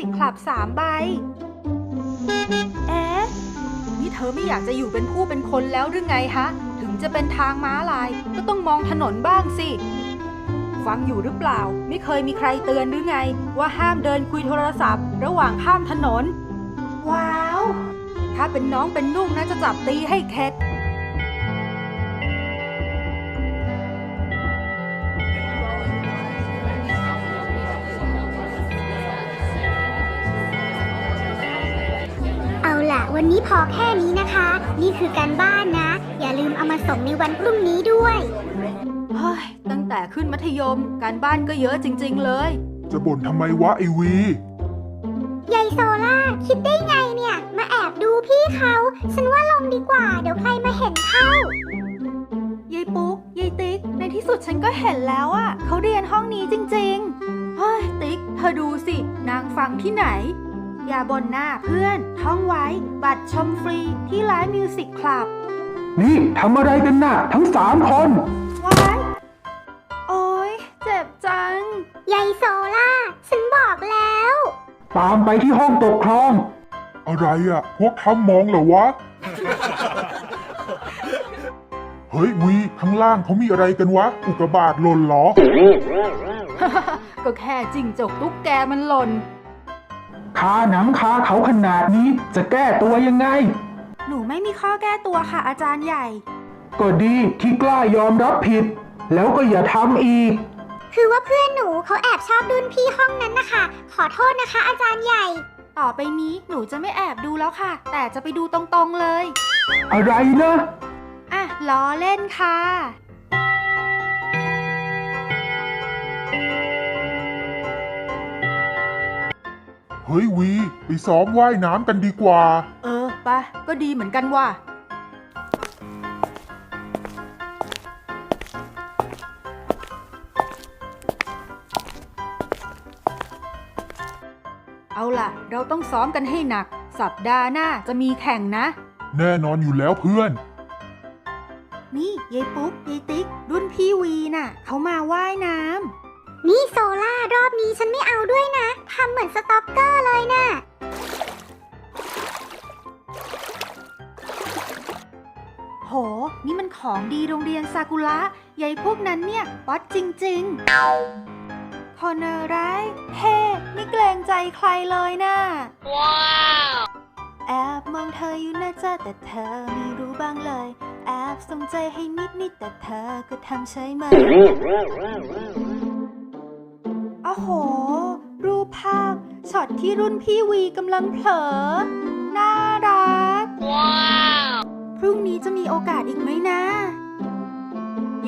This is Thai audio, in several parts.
สิกคลับสามใบ เอ๊ะ นี่เธอไม่อยากจะอยู่เป็นผู้เป็นคนแล้วหรือไงฮะ ถึงจะเป็นทางม้าลาย ก็ต้องมองถนนบ้างสิ ฟังอยู่หรือเปล่า ไม่เคยมีใครเตือนหรือไง ว่าห้ามเดินคุยโทรศัพท์ ระหว่างข้ามถนน ว้าว ถ้าเป็นน้องเป็นนุ่งนะจะจับตีให้เข็ด ล่ะวันนี้พอแค่นี้นะคะ นี่คือการบ้านนะ อย่าลืมเอามาส่งในวันพรุ่งนี้ด้วยเฮ้ยตั้งแต่ขึ้นมัธยม การบ้านก็เยอะจริง ๆ เลย จะบ่นทำไมวะไอวี ยายโซล่าคิดได้ไงเนี่ย มาแอบดูพี่เขา ฉันว่าลงดีกว่า เดี๋ยวใครมาเห็นเข้ายายปุ๊กยายติ๊ก ในที่สุดฉันก็เห็นแล้วอะ่ะเขาเรียนห้องนี้จริง ๆ เฮ้ย ติ๊ก เธอดูสิ นางฟังที่ไหน อย่าบนหน้าเพื่อน ท่องไว้ บัตรชมฟรีที่ร้านมิวสิกคลับ นี่ทำอะไรกันน่ะ ทั้งสามคนว้ายโอ๊ยเจ็บจัง ยายโซล่า ฉันบอกแล้ว ตามไปที่ห้องปกครอง อะไรอะ่ะ พวกทำมองเหรอวะ เฮ้ยวีข้างล่างเขามีอะไรกันวะ อุกกาบาตหล่นเหรอ ก็แค่จิ้งจกตุ๊กแกมันหล่น คาหนังคาเขาขนาดนี้จะแก้ตัวยังไง หนูไม่มีข้อแก้ตัวค่ะ อาจารย์ใหญ่ ก็ดีที่กล้ายอมรับผิด แล้วก็อย่าทำอีก คือว่าเพื่อนหนูเขาแอบชอบรุ่นพี่ห้องนั้นนะคะ ขอโทษนะคะ อาจารย์ใหญ่ ต่อไปนี้หนูจะไม่แอบดูแล้วค่ะ แต่จะไปดูตรงๆเลย อะไรนะ อะล้อเล่นค่ะ เฮ้ยวี ไปซ้อมว่ายน้ำกันดีกว่า เออไปะก็ดีเหมือนกันว่ะ เอาล่ะ เราต้องซ้อมกันให้หนัก สัปดาห์หน้าจะมีแข่งนะ แน่นอนอยู่แล้วเพื่อน นี่ยายปุ๊กยายติ๊ก รุ่นพี่วีน่ะ เขามาว่ายน้ำ นี่โซล่ารอบนี้ฉันไม่เอาด้วยนะ ทำเหมือนสต็อกเกอร์เลยนะโห นี่มันของดีโรงเรียนซากุระยายพวกนั้นเนี่ย ป๊อตจริง ๆ คอนเนอร์ไรายเท่ไม่เกรงใจใครเลยนะ่ะ ว้าวแอบมองเธออยู่นะจ๊ะแต่เธอไม่รู้บ้างเลย แอบสงใจให้นิดนิดๆแต่เธอก็ทำใช่ไหมโอ้โห รูปภาพช็อตที่รุ่นพี่วีกำลังเผลอ น่ารักพรุ่งนี้จะมีโอกาสอีกไหมนะ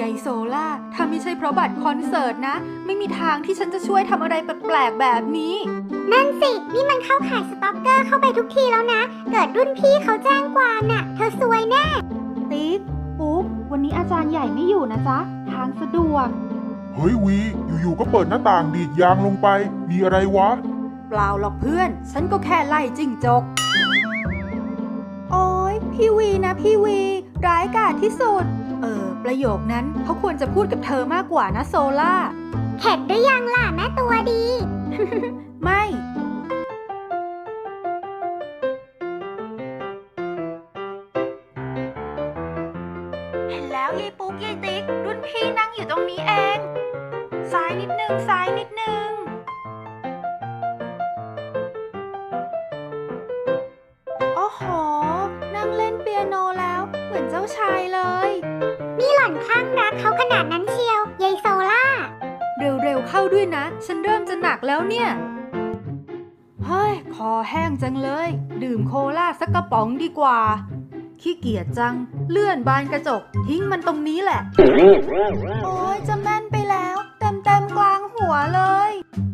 ยายโซล่า ถ้าไม่ใช่เพราะบัตรคอนเสิร์ตนะ ไม่มีทางที่ฉันจะช่วยทำอะไรแปลกๆแบบนี้ นั่นสิ นี่มันเข้าข่ายสต็อกเกอร์เข้าไปทุกทีแล้วนะ เกิดรุ่นพี่เขาแจ้งความน่ะ เธอซวยแน่ ติ๊ก ปุ๊กวันนี้อาจารย์ใหญ่ไม่อยู่นะจ๊ะ ทางสะดวก เฮ้ยวี อยู่ๆก็เปิดหน้าต่างดีดยางลงไป มีอะไรวะ เปล่าหรอกเพื่อน ฉันก็แค่ไล่จิ้งจก โอ้ยพี่วีนะพี่วี ร้ายกาจที่สุด เออ ประโยคนั้นเขาควรจะพูดกับเธอมากกว่านะโซล่า เข็ดหรือยังล่ะแม่ตัวดี ไม่ รักเขาขนาดนั้นเชียวยายโซล่า เร็วๆเข้าด้วยนะ ฉันเริ่มจะหนักแล้วเนี่ย เฮ้ย คอแห้งจังเลย ดื่มโคลาสักกระป๋องดีกว่า ขี้เกียจจัง เลื่อนบานกระจก ทิ้งมันตรงนี้แหละ โอ้ยจะแม่นไปแล้ว เต็มเต็มๆกลางหัวเลย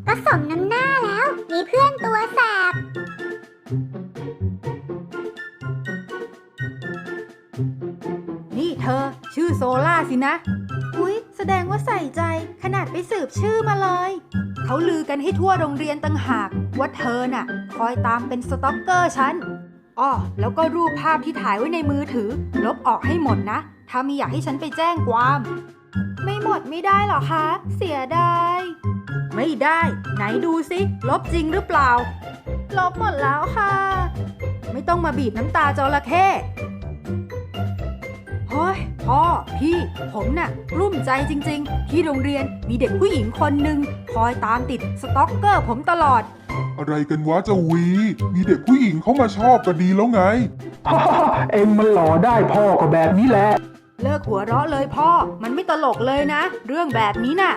ก็สมน้ำหน้าแล้ว มีเพื่อนตัวแสบนี่เธอชื่ อโซล่าสินะ อุ๊ย แสดงว่าใส่ใจขนาดไปสืบชื่อมาเลย เขาลือกันให้ทั่วโรงเรียนตั้งหาก ว่าเธอน่ะ คอยตามเป็นสต็อกเกอร์ฉันอ้อแล้วก็รูปภาพที่ถ่ายไว้ในมือถือ ลบออกให้หมดนะ ถ้าไม่อยากให้ฉันไปแจ้งความ ไม่หมดไม่ได้หรอคะ เสียดาย ไม่ได้ ไหนดูสิลบจริงหรือเปล่า ลบหมดแล้วค่ะ ไม่ต้องมาบีบน้ำตาจระเข้เฮ้ย พ่อ พี่ ผมน่ะกลุ้มใจจริง ๆ ที่โรงเรียนมีเด็กผู้หญิงคนหนึ่งคอยตามติดสต็อกเกอร์ผมตลอด อะไรกันวะเจ้าวี มีเด็กผู้หญิงเขามาชอบก็ดีแล้วไงฮ่าฮ่าเอ็งมันหล่อได้พ่อก็แบบนี้แหละ เลิกหัวเราะเลยพ่อ มันไม่ตลกเลยนะ เรื่องแบบนี้น่ะ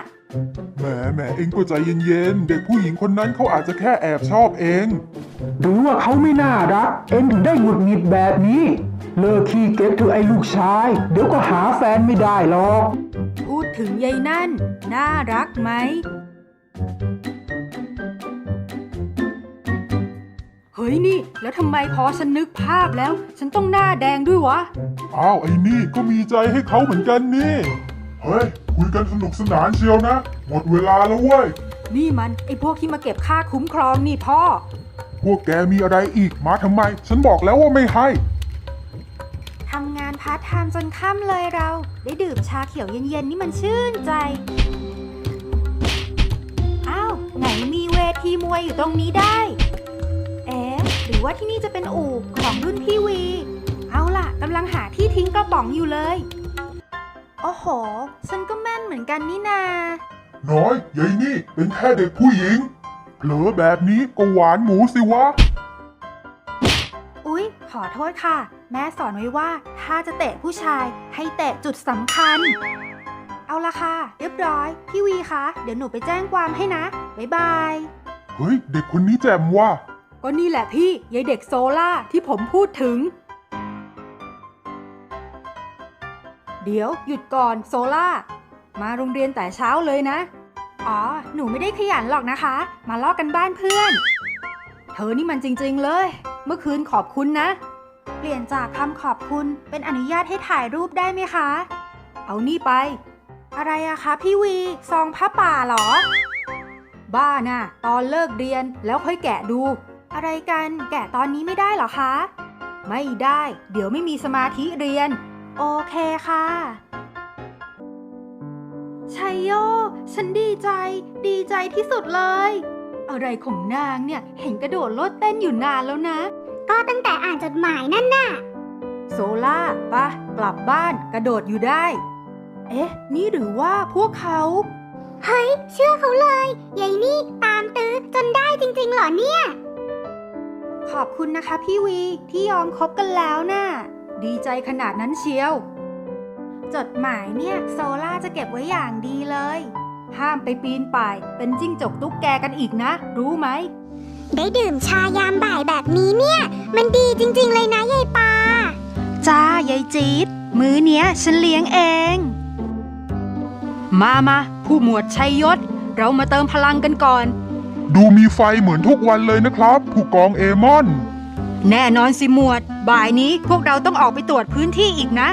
แหมแหมเองก็ใจเย็นๆ เด็กผู้หญิงคนนั้นเขาอาจจะแค่แอบชอบเอง หรือว่าเขาไม่น่ารัก เอ็งถึงได้หงุดหงิดแบบนี้ เลิกขี้เก็บเถอะไอ้ลูกชาย เดี๋ยวก็หาแฟนไม่ได้หรอก พูดถึงยายนั่น น่ารักไหม เฮ้ยนี่ แล้วทำไมพอฉันนึกภาพแล้ว ฉันต้องหน้าแดงด้วยวะ อ้าวไอ้นี่ก็มีใจให้เขาเหมือนกันนี่ เฮ้ย คุยกันสนุกสนานเชียวนะ หมดเวลาแล้วเว้ย นี่มันไอพวกที่มาเก็บค่าคุ้มครองนี่พ่อ พวกแกมีอะไรอีกมาทำไม ฉันบอกแล้วว่าไม่ให้ ทำงานพาร์ทไทม์จนค่ำเลยเรา ได้ดื่มชาเขียวเย็นๆ นี่มันชื่นใจ อ้าว ไหนมีเวทีมวยอยู่ตรงนี้ได้ เอ๊ะหรือว่าที่นี่จะเป็นอู่ของรุ่นพี่วี เอาล่ะกำลังหาที่ทิ้งกระป๋องอยู่เลย โอ้โห ฉันก็แม่นเหมือนกันนี่นา น้อยยายนี่เป็นแค่เด็กผู้หญิงเผลอแบบนี้ก็หวานหมูสิวะ อุ๊ย ขอโทษค่ะ แม่สอนไว้ว่า ถ้าจะเตะผู้ชายให้เตะจุดสำคัญ เอาละค่ะ เรียบร้อย พี่วีคะ เดี๋ยวหนูไปแจ้งความให้นะ บ๊ายบาย เฮ้ย เด็กคนนี้แจ่มว่ะ ก็นี่แหละพี่ยายเด็กโซล่าที่ผมพูดถึง เดี๋ยวหยุดก่อนโซล่า มาโรงเรียนแต่เช้าเลยนะ อ๋อ หนูไม่ได้ขยันหรอกนะคะ มาลอกกันบ้านเพื่อน เธอนี่มันจริงๆเลย เมื่อคืนขอบคุณนะ เปลี่ยนจากคำขอบคุณเป็นอนุญาตให้ถ่ายรูปได้ไหมคะ เอานี่ไป อะไรอะคะพี่วี ซองผ้าป่าเหรอ บ้าน่ะ ตอนเลิกเรียนแล้วค่อยแกะดู อะไรกัน แกะตอนนี้ไม่ได้หรอคะ ไม่ได้ เดี๋ยวไม่มีสมาธิเรียน โอเคค่ะชัยโย ฉันดีใจ ดีใจที่สุดเลย อะไรของนางเนี่ย เห็นกระโดดโลดเต้นอยู่นานแล้วนะ ก็ตั้งแต่อ่านจดหมายนั่นน่ะ โซล่าปะกลับบ้านกระโดดอยู่ได้ เอ๊ะ นี่หรือว่าพวกเขา เฮ้ย เชื่อเขาเลยยายนี่ตามตื้อจนได้จริงๆเหรอเนี่ย ขอบคุณนะคะพี่วีที่ยอมคบกันแล้วน่ะ ดีใจขนาดนั้นเชียว จดหมายเนี่ยโซล่าจะเก็บไว้อย่างดีเลย ห้ามไปปีนป่าย เป็นจิ้งจกตุ๊กแกกันอีกนะ รู้ไหม ได้ดื่มชายามบ่ายแบบนี้เนี่ย มันดีจริงๆเลยนะยายปาจ้ายายจี๊ดมื้อเนี้ยฉันเลี้ยงเอง มามาผู้หมวดชัยยศ เรามาเติมพลังกันก่อน ดูมีไฟเหมือนทุกวันเลยนะครับ ผู้กองเอมอน แน่นอนสิหมวด บ่ายนี้พวกเราต้องออกไปตรวจพื้นที่อีกนะ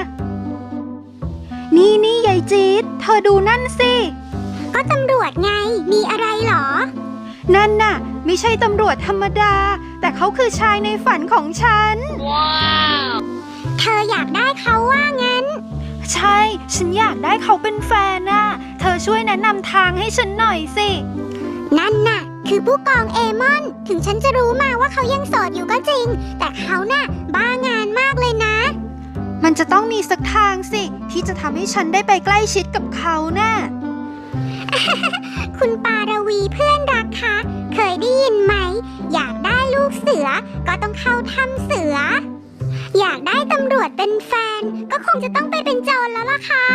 นี่นี่ยายจี๊ดเธอดูนั่นสิ ก็ตำรวจไง มีอะไรเหรอ นั่นน่ะ ไม่ใช่ตำรวจธรรมดา แต่เขาคือชายในฝันของฉันเธออยากได้เขาว่างั้น ใช่ ฉันอยากได้เขาเป็นแฟนน่ะ เธอช่วยแนะนำทางให้ฉันหน่อยสิ นั่นน่ะ คือผู้กองเอมอน ถึงฉันจะรู้มาว่าเขายังโสดอยู่ก็จริง แต่เขาน่ะ บ้างานมากเลยนะ มันจะต้องมีสักทางสิ ที่จะทำให้ฉันได้ไปใกล้ชิดกับเขาน่ะ คุณปารวีเพื่อนรักคะ เคยได้ยินไหม อยากได้ลูกเสือ ก็ต้องเข้าถ้ำเสือ อยากได้ตำรวจเป็นแฟน ก็คงจะต้องไปเป็นโจรแล้วล่ะค่ะ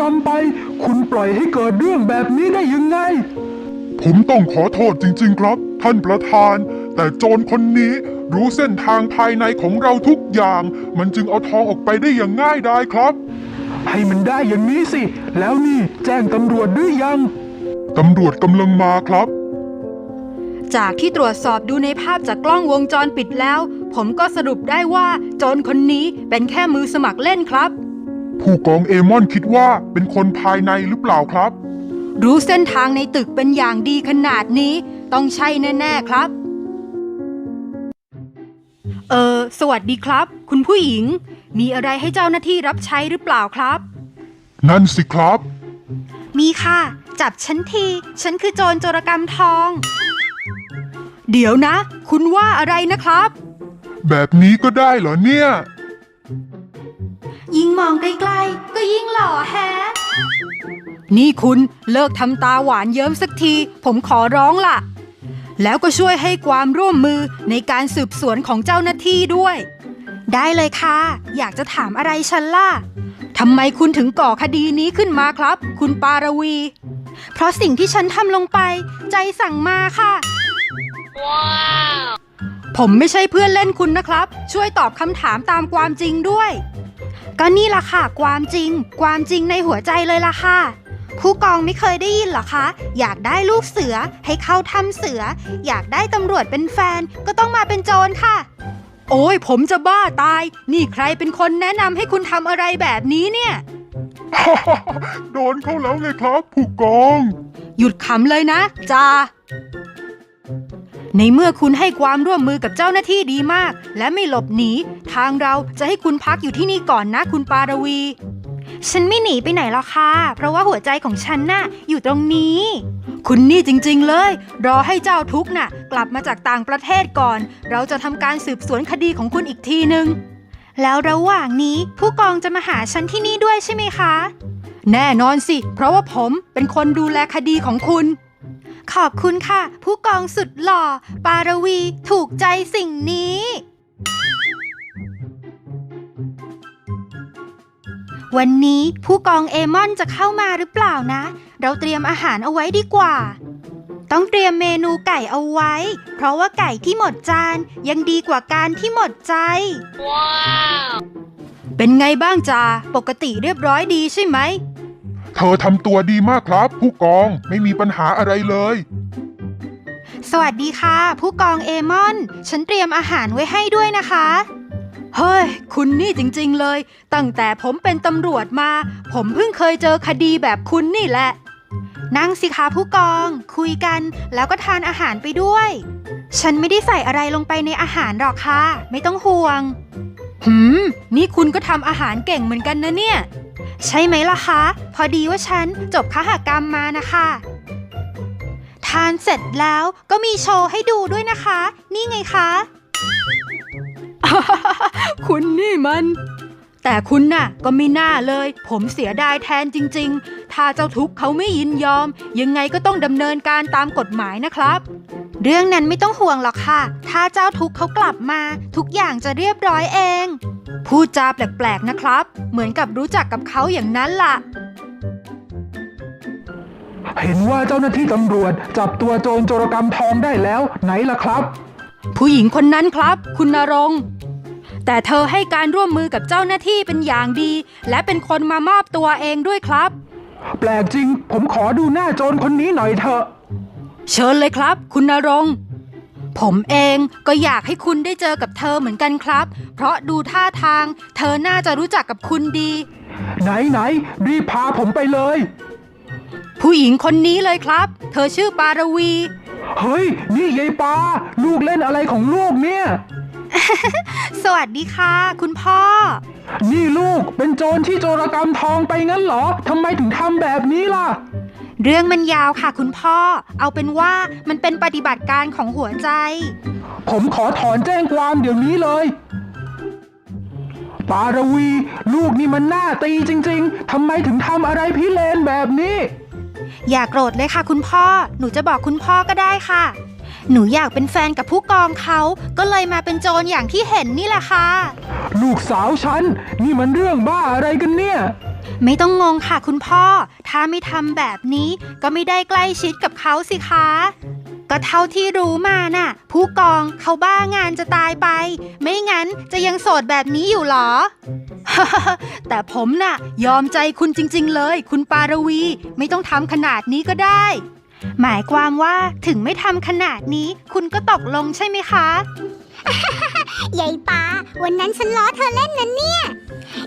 กโจรกรรมไป คุณปล่อยให้เกิดเรื่องแบบนี้ได้ยังไง ผมต้องขอโทษจริง ๆ ครับ ท่านประธาน แต่โจรคนนี้รู้เส้นทางภายในของเราทุกอย่าง มันจึงเอาทองออกไปได้อย่างง่ายดายครับ ให้มันได้อย่างนี้สิ แล้วนี่แจ้งตำรวจหรือยัง ตำรวจกำลังมาครับ จากที่ตรวจสอบดูในภาพจากกล้องวงจรปิดแล้ว ผมก็สรุปได้ว่าโจรคนนี้เป็นแค่มือสมัครเล่นครับ ผู้กองเอมอนคิดว่าเป็นคนภายในหรือเปล่าครับ รู้เส้นทางในตึกเป็นอย่างดีขนาดนี้ ต้องใช่แน่ ๆ ครับ เออสวัสดีครับ คุณผู้หญิง มีอะไรให้เจ้าหน้าที่รับใช้หรือเปล่าครับ นั่นสิครับ มีค่ะ จับฉันที ฉันคือโจรโจรกรรมทอง เดี๋ยวนะ คุณว่าอะไรนะครับ แบบนี้ก็ได้เหรอเนี่ย ยิ่งมองใกล้ๆ ก็ยิ่งหล่อแฮะ นี่คุณเลิกทำตาหวานเยิ้มสักที ผมขอร้องล่ะ แล้วก็ช่วยให้ความร่วมมือในการสืบสวนของเจ้าหน้าที่ด้วย ได้เลยค่ะ อยากจะถามอะไรฉันล่ะทำไมคุณถึงก่อคดีนี้ขึ้นมาครับ คุณปารวี เพราะสิ่งที่ฉันทำลงไป ใจสั่งมาค่ะผมไม่ใช่เพื่อนเล่นคุณนะครับ ช่วยตอบคำถามตามความจริงด้วย ก็นี่ล่ะค่ะ ความจริง ความจริงในหัวใจเลยล่ะค่ะ ผู้กองไม่เคยได้ยินเหรอคะ อยากได้ลูกเสือให้เข้าถ้ำเสือ อยากได้ตำรวจเป็นแฟนก็ต้องมาเป็นโจรค่ะ โอ้ยผมจะบ้าตาย นี่ใครเป็นคนแนะนำให้คุณทำอะไรแบบนี้เนี่ย โดนเขาแล้วไงครับ ผู้กอง หยุดขำเลยนะจ้า ในเมื่อคุณให้ความร่วมมือกับเจ้าหน้าที่ดีมาก และไม่หลบหนี ทางเราจะให้คุณพักอยู่ที่นี่ก่อนนะคุณปารวี ฉันไม่หนีไปไหนหรอกค่ะ เพราะว่าหัวใจของฉันน่ะอยู่ตรงนี้ คุณนี่จริงๆเลย รอให้เจ้าทุกข์น่ะ กลับมาจากต่างประเทศก่อน เราจะทำการสืบสวนคดีของคุณอีกทีหนึ่งแล้วระหว่างนี้ผู้กองจะมาหาฉันที่นี่ด้วยใช่ไหมคะ แน่นอนสิ เพราะว่าผมเป็นคนดูแลคดีของคุณ ขอบคุณค่ะ ผู้กองสุดหล่อ ปารวีถูกใจสิ่งนี้ วันนี้ผู้กองเอมอนจะเข้ามาหรือเปล่านะ เราเตรียมอาหารเอาไว้ดีกว่า ต้องเตรียมเมนูไก่เอาไว้ เพราะว่าไก่ที่หมดจานยังดีกว่าการที่หมดใจเป็นไงบ้างจ้าปกติเรียบร้อยดีใช่ไหม เธอทำตัวดีมากครับ ผู้กองไม่มีปัญหาอะไรเลย สวัสดีค่ะ ผู้กองเอมอน ฉันเตรียมอาหารไว้ให้ด้วยนะคะ เฮ้ย คุณนี่จริงๆเลย ตั้งแต่ผมเป็นตำรวจมา ผมเพิ่งเคยเจอคดีแบบคุณนี่แหละ นั่งสิคะผู้กอง คุยกันแล้วก็ทานอาหารไปด้วย ฉันไม่ได้ใส่อะไรลงไปในอาหารหรอกค่ะ ไม่ต้องห่วง หืม นี่คุณก็ทำอาหารเก่งเหมือนกันนะเนี่ย ใช่ไหมล่ะคะ พอดีว่าฉันจบคหกรรมมานะคะ ทานเสร็จแล้วก็มีโชว์ให้ดูด้วยนะคะ นี่ไงคะ คุณนี่มัน แต่คุณน่ะ ก็ไม่น่าเลย ผมเสียดายแทนจริง ๆ ถ้าเจ้าทุกข์เขาไม่ยินยอม ยังไงก็ต้องดำเนินการตามกฎหมายนะครับ เรื่องนั้นไม่ต้องห่วงหรอกค่ะ ถ้าเจ้าทุกข์เขากลับมา ทุกอย่างจะเรียบร้อยเอง พูดจาแปลกๆนะครับ เหมือนกับรู้จักกับเขาอย่างนั้นล่ะ เห็นว่าเจ้าหน้าที่ตำรวจ จับตัวโจรโจรกรรมทองได้แล้วไหนล่ะครับ ผู้หญิงคนนั้นครับ คุณนรงค์แต่เธอให้การร่วมมือกับเจ้าหน้าที่เป็นอย่างดี และเป็นคนมามอบตัวเองด้วยครับ แปลกจริง ผมขอดูหน้าโจรคนนี้หน่อยเถอะ เชิญเลยครับ คุณนรงค์ผมเองก็อยากให้คุณได้เจอกับเธอเหมือนกันครับ เพราะดูท่าทาง เธอน่าจะรู้จักกับคุณดี ไหนไหนรีบพาผมไปเลย ผู้หญิงคนนี้เลยครับ เธอชื่อปารวี เฮ้ย นี่ยายปา ลูกเล่นอะไรของลูกเนี่ย สวัสดีค่ะ คุณพ่อ นี่ลูกเป็นโจรที่โจรกรรมทองไปงั้นเหรอทำไมถึงทำแบบนี้ล่ะ เรื่องมันยาวค่ะคุณพ่อ เอาเป็นว่ามันเป็นปฏิบัติการของหัวใจ ผมขอถอนแจ้งความเดี๋ยวนี้เลยปารวี ลูกนี่มันน่าตีจริง ๆ ทำไมถึงทำอะไรพิเรนแบบนี้ อย่าโกรธเลยค่ะคุณพ่อ หนูจะบอกคุณพ่อก็ได้ค่ะ หนูอยากเป็นแฟนกับผู้กองเขา ก็เลยมาเป็นโจรอย่างที่เห็นนี่แหละค่ะ ลูกสาวฉัน นี่มันเรื่องบ้าอะไรกันเนี่ย ไม่ต้องงงค่ะคุณพ่อ ถ้าไม่ทำแบบนี้ก็ไม่ได้ใกล้ชิดกับเขาสิคะ ก็เท่าที่รู้มาน่ะ ผู้กองเขาบ้างานจะตายไป ไม่งั้นจะยังโสดแบบนี้อยู่หรอ แต่ผมน่ะ ยอมใจคุณจริง ๆ เลย คุณปารวี ไม่ต้องทำขนาดนี้ก็ได้ หมายความว่าถึงไม่ทำขนาดนี้ คุณก็ตกลงใช่ไหมคะ ยายปาวันนั้นฉันล้อเธอเล่นนะเนี่ย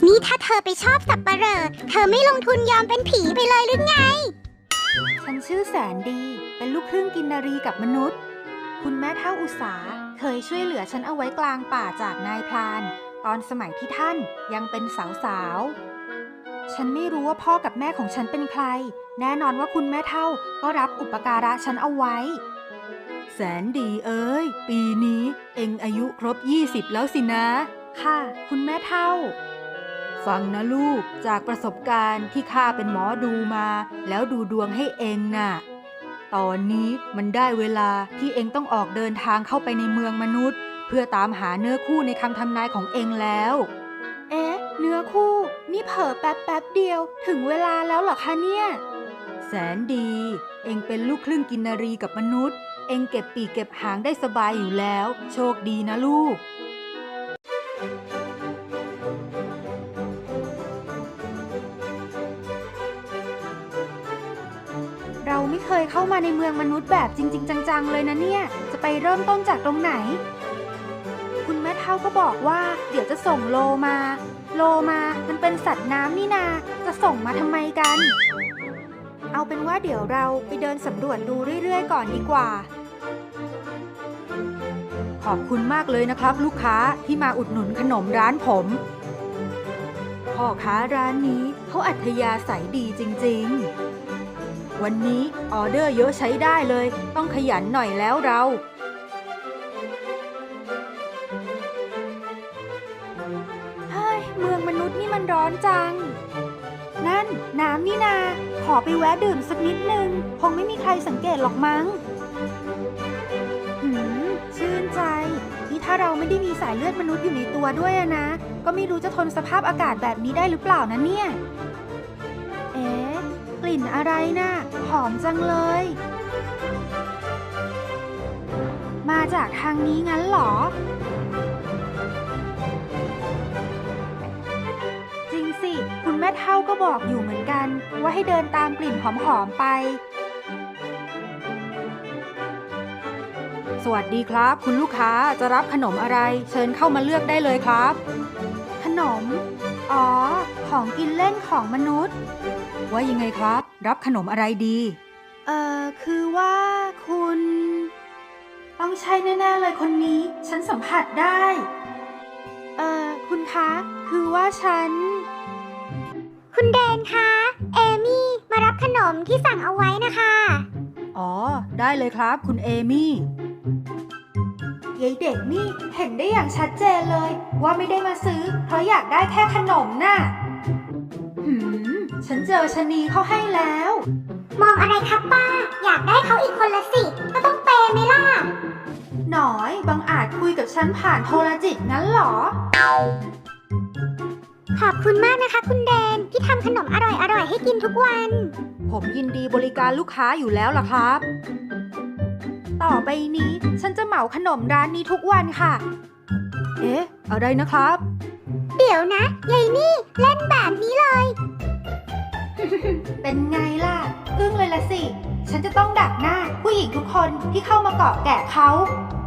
นี่ถ้าเธอไปชอบสับปะเหร่อเธอไม่ลงทุนยอมเป็นผีไปเลยหรือไง ฉันชื่อแสนดี เป็นลูกครึ่งกินนารีกับมนุษย์ คุณแม่เท่าอุตสาเคยช่วยเหลือฉันเอาไว้กลางป่าจากนายพราน ตอนสมัยที่ท่านยังเป็นสาวๆ ฉันไม่รู้ว่าพ่อกับแม่ของฉันเป็นใคร แน่นอนว่าคุณแม่เท่าก็รับอุปการะฉันเอาไว้ แสนดีเอ้ย ปีนี้เอ็งอายุครบ 20 แล้วสินะ ค่ะ คุณแม่เท่า ฟังนะลูกจากประสบการณ์ที่ข้าเป็นหมอดูมา แล้วดูดวงให้เองน่ะ ตอนนี้มันได้เวลาที่เองต้องออกเดินทางเข้าไปในเมืองมนุษย์ เพื่อตามหาเนื้อคู่ในคำทำนายของเองแล้ว เอ๊ะเนื้อคู่นี่เผลอแป๊บแป๊บเดียว ถึงเวลาแล้วเหรอคะเนี่ย แสนดี เองเป็นลูกครึ่งกินนารีกับมนุษย์ เองเก็บปีกเก็บหางได้สบายอยู่แล้ว โชคดีนะลูกเราไม่เคยเข้ามาในเมืองมนุษย์แบบจริง ๆ จัง ๆ เลยนะเนี่ย จะไปเริ่มต้นจากตรงไหนคุณแม่ เท่าก็บอกว่าเดี๋ยวจะส่งโลมา โลมามันเป็นสัตว์น้ำนี่นา จะส่งมาทำไมกัน เอาเป็นว่าเดี๋ยวเราไปเดินสำรวจดูเรื่อยๆ ก่อนดีกว่า ขอบคุณมากเลยนะครับ ลูกค้าที่มาอุดหนุนขนมร้านผมพ่อค้าร้านนี้เขาอัธยาศัยดีจริงๆ วันนี้ออเดอร์เยอะใช้ได้เลย ต้องขยันหน่อยแล้วเรา อนจัง นั่นน้ำนี่นา ขอไปแวะดื่มสักนิดนึง คงไม่มีใครสังเกตหรอกมั้ง หืม ชื่นใจ นี่ถ้าเราไม่ได้มีสายเลือดมนุษย์อยู่ในตัวด้วยนะ ก็ไม่รู้จะทนสภาพอากาศแบบนี้ได้หรือเปล่านะเนี่ย เอ๊ะ กลิ่นอะไรนะ่ะ หอมจังเลย มาจากทางนี้งั้นหรอ คุณแม่เท่าก็บอกอยู่เหมือนกัน ว่าให้เดินตามกลิ่นหอมๆไป สวัสดีครับ คุณลูกค้าจะรับขนมอะไร เชิญเข้ามาเลือกได้เลยครับ ขนม อ๋อ ของกินเล่นของมนุษย์ ว่ายังไงครับ รับขนมอะไรดี เอ่อ คือว่าคุณ ต้องใช่แน่ๆเลยคนนี้ ฉันสัมผัสได้ เอ่อ คุณคะ คือว่าฉัน คุณเดนคะ เอมี่มารับขนมที่สั่งเอาไว้นะคะ อ๋อ ได้เลยครับคุณเอมี่ ยายเด็กนี่เห็นได้อย่างชัดเจนเลย ว่าไม่ได้มาซื้อ เพราะอยากได้แค่ขนมน่ะ หืม ฉันเจอชะนีเขาให้แล้ว มองอะไรครับป้า อยากได้เขาอีกคนละสิ ก็ต้องเปย์ไหมล่ะ หน่อยบังอาจคุยกับฉันผ่านโทรจิตงั้นเหรอ ขอบคุณมากนะคะ คุณเดนที่ทำขนมอร่อยๆให้กินทุกวัน ผมยินดีบริการลูกค้าอยู่แล้วล่ะครับ ต่อไปนี้ฉันจะเหมาขนมร้านนี้ทุกวันค่ะ เอ๊ะ อะไรนะครับ เดี๋ยวนะยายนี่เล่นแบบนี้เลย เป็นไงล่ะ อึ้งเลยละสิ ฉันจะต้องดักหน้าผู้หญิงทุกคนที่เข้ามาเกาะแกะเขาเอา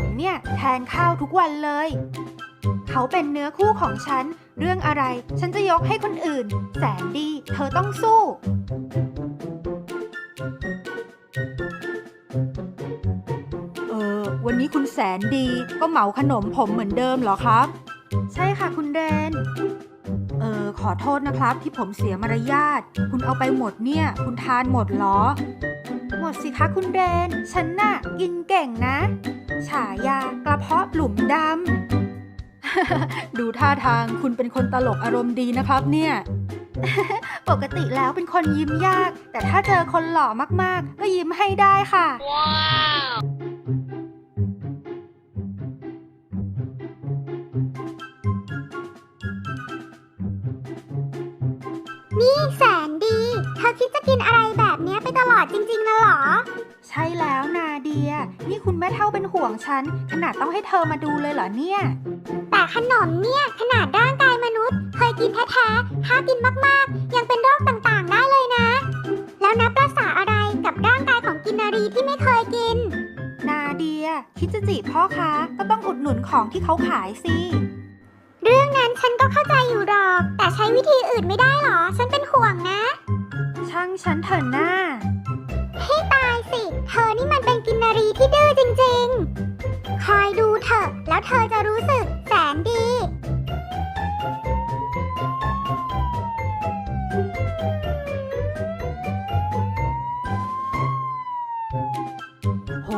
มเนี่ยแทนข้าวทุกวันเลย เขาเป็นเนื้อคู่ของฉัน เรื่องอะไรฉันจะยกให้คนอื่น แสนดี เธอต้องสู้ เออ วันนี้คุณแสนดีก็เหมาขนมผมเหมือนเดิมเหรอครับ ใช่ค่ะคุณแดนเออขอโทษนะครับที่ผมเสียมารยาท คุณเอาไปหมดเนี่ย คุณทานหมดเหรอ หมดสิคะคุณแดนฉันน่ะกินเก่งนะ ฉายากระเพาะหลุมดำ ดูท่าทางคุณเป็นคนตลกอารมณ์ดีนะครับเนี่ย ปกติแล้วเป็นคนยิ้มยาก แต่ถ้าเจอคนหล่อมากๆ ก็ยิ้มให้ได้ค่ะนี่แสนดีเธอคิดจะกินอะไรแบบเนี้ยไปตลอดจริงๆนะเหรอ ใช่แล้วนาเดีย นี่คุณแม่เท่าเป็นห่วงฉัน ขนาดต้องให้เธอมาดูเลยเหรอเนี่ย แต่ขนมเนี่ยขนาดร่างกายมนุษย์เเคยกินแท้ๆ ถ้ากินมากๆ ยังเป็นโรคต่างๆ ได้เลยนะ แล้วนับภาษาอะไรกับร่างกายของกินนารีที่ไม่เคยกิน นาเดีย คิดจะจีบพ่อค้าก็ต้องอุดหนุนของที่เขาขายสิเรื่องนั้นฉันก็เข้าใจอยู่หรอก แต่ใช้วิธีอื่นไม่ได้หรอ ฉันเป็นห่วงนะ ช่างฉันเถอะหน้า ให้ตายสิ เธอนี่มันเป็นกินนารีที่ดื้อจริงๆ คอยดูเถอะ แล้วเธอจะรู้สึกแสนดี โห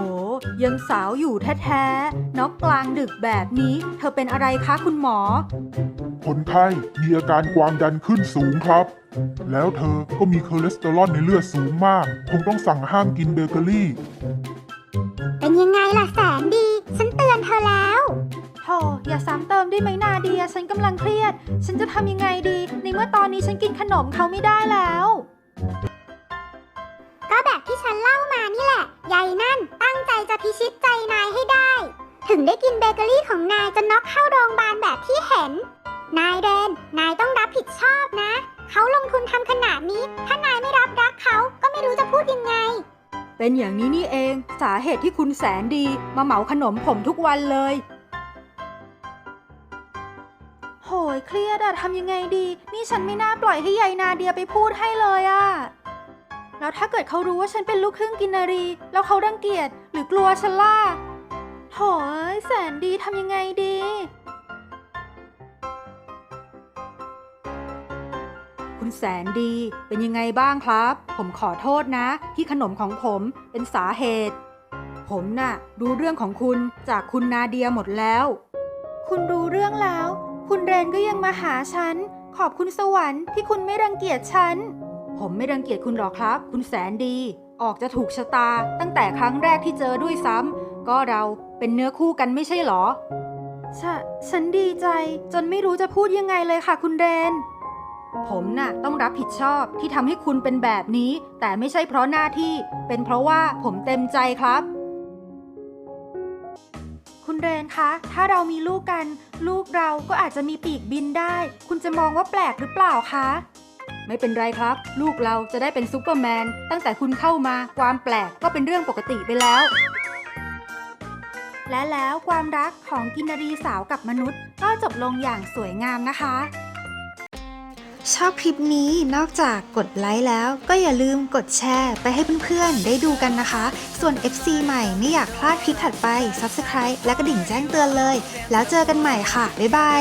ยังสาวอยู่แท้ๆน็อกกลางดึกแบบนี้ เธอเป็นอะไรคะคุณหมอ คนไข้มีอาการความดันขึ้นสูงครับ แล้วเธอก็มีคอเลสเตอรอลในเลือดสูงมาก คงต้องสั่งห้ามกินเบเกอรี่ เป็นยังไงล่ะแสนดี ฉันเตือนเธอแล้วโธ่อย่าซ้ำเติมได้ไหมนาเดีย ฉันกำลังเครียด ฉันจะทำยังไงดี ในเมื่อตอนนี้ฉันกินขนมเขาไม่ได้แล้ว ก็แบบที่ฉันเล่ามานี่แหละยายนั่นตั้งใจจะพิชิตใจนายให้ได้ ถึงได้กินเบเกอรี่ของนายจนน็อกเข้าโรงพยาบาลแบบที่เห็น นายเดน นายต้องรับผิดชอบนะ เขาลงทุนทำขนาดนี้ ถ้านายไม่รับรักเขาก็ไม่รู้จะพูดยังไง เป็นอย่างนี้นี่เอง สาเหตุที่คุณแสนดี มาเหมาขนมผมทุกวันเลย โหยเครียดอะทำยังไงดี นี่ฉันไม่น่าปล่อยให้ยายนาเดียไปพูดให้เลยอะแล้วถ้าเกิดเขารู้ว่าฉันเป็นลูกครึ่งกินนารี แล้วเขารังเกียจหรือกลัวฉันล่ะโถยแสนดีทำยังไงดี แสนดี เป็นยังไงบ้างครับ ผมขอโทษนะ ที่ขนมของผมเป็นสาเหตุ ผมน่ะรู้เรื่องของคุณจากคุณนาเดียหมดแล้ว คุณรู้เรื่องแล้ว คุณเรนก็ยังมาหาฉัน ขอบคุณสวรรค์ที่คุณไม่รังเกียจฉัน ผมไม่รังเกียจคุณหรอกครับ คุณแสนดี ออกจะถูกชะตา ตั้งแต่ครั้งแรกที่เจอด้วยซ้ำก็เราเป็นเนื้อคู่กันไม่ใช่หรอฉะฉันดีใจจนไม่รู้จะพูดยังไงเลยค่ะคุณเรน ผมน่ะต้องรับผิดชอบที่ทำให้คุณเป็นแบบนี้ แต่ไม่ใช่เพราะหน้าที่เป็นเพราะว่าผมเต็มใจครับ คุณเรนคะ ถ้าเรามีลูกกัน ลูกเราก็อาจจะมีปีกบินได้ คุณจะมองว่าแปลกหรือเปล่าคะ ไม่เป็นไรครับ ลูกเราจะได้เป็นซูเปอร์แมน ตั้งแต่คุณเข้ามาความแปลกก็เป็นเรื่องปกติไปแล้ว และแล้วความรักของกินนารีสาวกับมนุษย์ ก็จบลงอย่างสวยงามนะคะ ชอบคลิปนี้นอกจากกดไลค์แล้ว ก็อย่าลืมกดแชร์ ไปให้เพื่อนๆ ได้ดูกันนะคะ ส่วน FC ใหม่ไม่อยากพลาดคลิปถัดไป Subscribe และกระดิ่งแจ้งเตือนเลย แล้วเจอกันใหม่ค่ะ บ๊ายบาย